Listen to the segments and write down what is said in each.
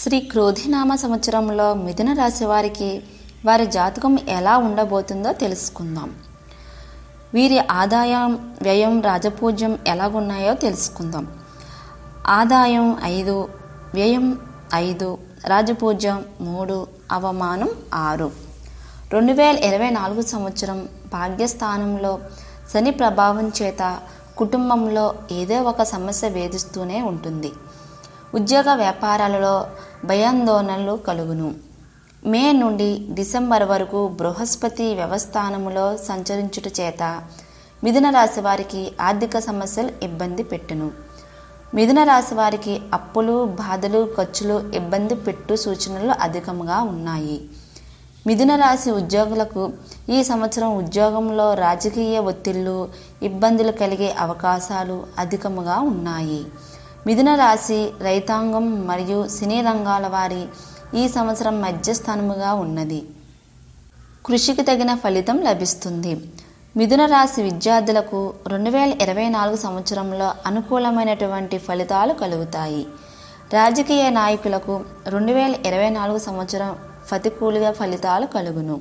శ్రీ క్రోధినామ సంవత్సరంలో మిథున రాశి వారికి వారి జాతకం ఎలా ఉండబోతుందో తెలుసుకుందాం. వీరి ఆదాయం వ్యయం రాజపూజ్యం ఎలాగున్నాయో తెలుసుకుందాం. ఆదాయం ఐదు వ్యయం ఐదు రాజపూజ్యం మూడు అవమానం ఆరు. రెండు వేల ఇరవై నాలుగు సంవత్సరం భాగ్యస్థానంలో శని ప్రభావం చేత కుటుంబంలో ఏదో ఒక సమస్య వేధిస్తూనే ఉంటుంది. ఉద్యోగ వ్యాపారాలలో భయాందోళనలు కలుగును. మే నుండి డిసెంబర్ వరకు బృహస్పతి వ్యవస్థానములో సంచరించుట చేత మిథున రాశి వారికి ఆర్థిక సమస్యలు ఇబ్బంది పెట్టును. మిథున రాశి వారికి అప్పులు బాధలు ఖర్చులు ఇబ్బంది పెట్టు సూచనలు అధికంగా ఉన్నాయి. మిథున రాశి ఉద్యోగులకు ఈ సంవత్సరం ఉద్యోగంలో రాజకీయ ఒత్తిళ్ళు ఇబ్బందులు కలిగే అవకాశాలు అధికముగా ఉన్నాయి. మిథున రాశి రైతాంగం మరియు సినీ రంగాల వారి ఈ సంవత్సరం మధ్యస్థానముగా ఉన్నది. కృషికి తగిన ఫలితం లభిస్తుంది. మిథున రాశి విద్యార్థులకు రెండు వేల ఇరవై నాలుగు సంవత్సరంలో అనుకూలమైనటువంటి ఫలితాలు కలుగుతాయి. రాజకీయ నాయకులకు రెండు వేల ఇరవై నాలుగు సంవత్సరం ప్రతికూలుగా ఫలితాలు కలుగును.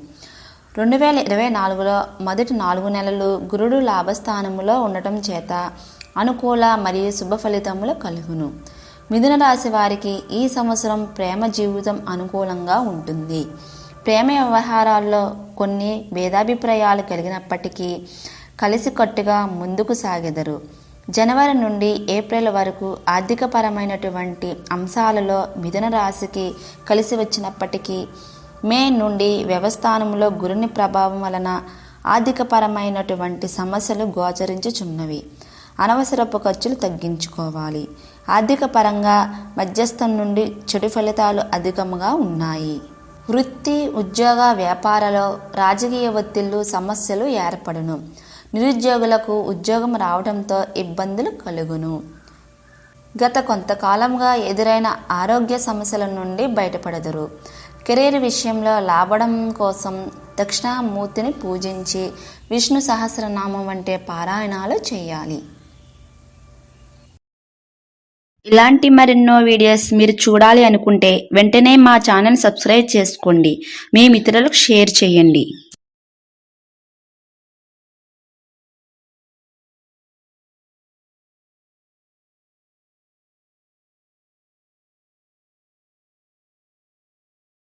రెండు వేల ఇరవై నాలుగులో మొదటి నాలుగు నెలలు గురుడు లాభస్థానంలో ఉండటం చేత అనుకూల మరియు శుభ ఫలితములు కలుగును. మిథున రాశి వారికి ఈ సంవత్సరం ప్రేమ జీవితం అనుకూలంగా ఉంటుంది. ప్రేమ వ్యవహారాల్లో కొన్ని భేదాభిప్రాయాలు కలిగినప్పటికీ కలిసికట్టుగా ముందుకు సాగెదరు. జనవరి నుండి ఏప్రిల్ వరకు ఆర్థికపరమైనటువంటి అంశాలలో మిథున రాశికి కలిసి వచ్చినప్పటికీ మే నుండి వ్యవస్థానంలో గురుని ప్రభావం వలన ఆర్థికపరమైనటువంటి సమస్యలు గోచరించుచున్నవి. అనవసరపు ఖర్చులు తగ్గించుకోవాలి. ఆర్థిక పరంగా మధ్యస్థం నుండి చెడు ఫలితాలు అధికంగా ఉన్నాయి. వృత్తి ఉద్యోగ వ్యాపారాలలో రాజకీయ ఒత్తిళ్ళు సమస్యలు ఏర్పడును. నిరుద్యోగులకు ఉద్యోగం రావడంతో ఇబ్బందులు కలుగును. గత కొంతకాలంగా ఎదురైన ఆరోగ్య సమస్యల నుండి బయటపడదురు. కెరీర్ విషయంలో లాభడం కోసం దక్షిణామూర్తిని పూజించి విష్ణు సహస్రనామం వంటి పారాయణాలు చేయాలి. ఇలాంటి మరెన్నో వీడియోస్ మీరు చూడాలి అనుకుంటే వెంటనే మా ఛానల్ సబ్స్క్రైబ్ చేసుకోండి. మీ మిత్రులకు షేర్ చేయండి.